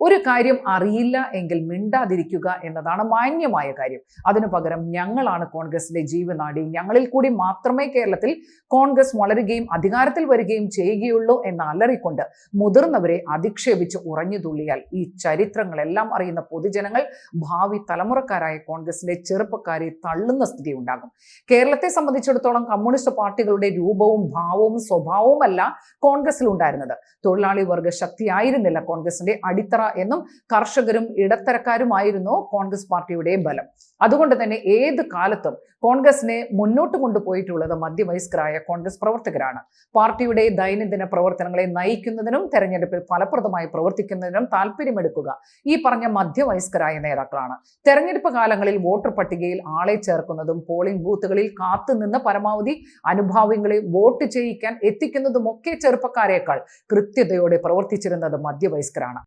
ഒരു കാര്യം അറിയില്ല എങ്കിൽ മിണ്ടാതിരിക്കുക എന്നതാണ് മാന്യമായ കാര്യം. അതിനു പകരം ഞങ്ങളാണ് കോൺഗ്രസിന്റെ ജീവനാടി. ഞങ്ങളിൽ കൂടി മാത്രമേ കേരളത്തിൽ കോൺഗ്രസ് വളരുകയും അധികാരത്തിൽ വരികയും ചെയ്യുകയുള്ളൂ എന്ന് അലറിക്കൊണ്ട് മുതിർന്നവരെ അധിക്ഷേപിച്ച് ഉറഞ്ഞു തുള്ളിയാൽ ഈ ചരിത്രങ്ങളെല്ലാം അറിയുന്ന പൊതുജനങ്ങൾ ഭാവി തലമുറക്കാരായ കോൺഗ്രസിന്റെ ചെറുപ്പക്കാരെ തള്ളുന്ന സ്ഥിതി ഉണ്ടാകും കേരളത്തെ സംബന്ധിച്ചിടത്തോളം കമ്മ്യൂണിസ്റ്റ് പാർട്ടികളുടെ രൂപവും ഭാവവും സ്വഭാവവുമല്ല കോൺഗ്രസിൽ ഉണ്ടായിരുന്നത് തൊഴിലാളി വർഗ ശക്തിയായിരുന്നില്ല കോൺഗ്രസിന്റെ അടിത്തറ എന്നും കർഷകരും ഇടത്തരക്കാരുമായിരുന്നു കോൺഗ്രസ് പാർട്ടിയുടെ ബലം. അതുകൊണ്ട് തന്നെ ഏത് കാലത്തും കോൺഗ്രസിനെ മുന്നോട്ട് കൊണ്ടുപോയിട്ടുള്ളത് മധ്യവയസ്കരായ കോൺഗ്രസ് പ്രവർത്തകരാണ്. പാർട്ടിയുടെ ദൈനംദിന പ്രവർത്തനങ്ങളെ നയിക്കുന്നതിനും തെരഞ്ഞെടുപ്പിൽ ഫലപ്രദമായി പ്രവർത്തിക്കുന്നതിനും താല്പര്യമെടുക്കുക ഈ പറഞ്ഞ മധ്യവയസ്കരായ നേതാക്കളാണ്. തെരഞ്ഞെടുപ്പ് കാലങ്ങളിൽ വോട്ടർ പട്ടികയിൽ ആളെ ചേർക്കുന്നതും പോളിംഗ് ബൂത്തുകളിൽ കാത്തുനിന്ന് പരമാവധി അനുഭാവങ്ങളെ വോട്ട് ചെയ്യിക്കാൻ എത്തിക്കുന്നതുമൊക്കെ ചെറുപ്പക്കാരേക്കാൾ കൃത്യതയോടെ പ്രവർത്തിച്ചിരുന്നത് മധ്യവയസ്കരാണ്.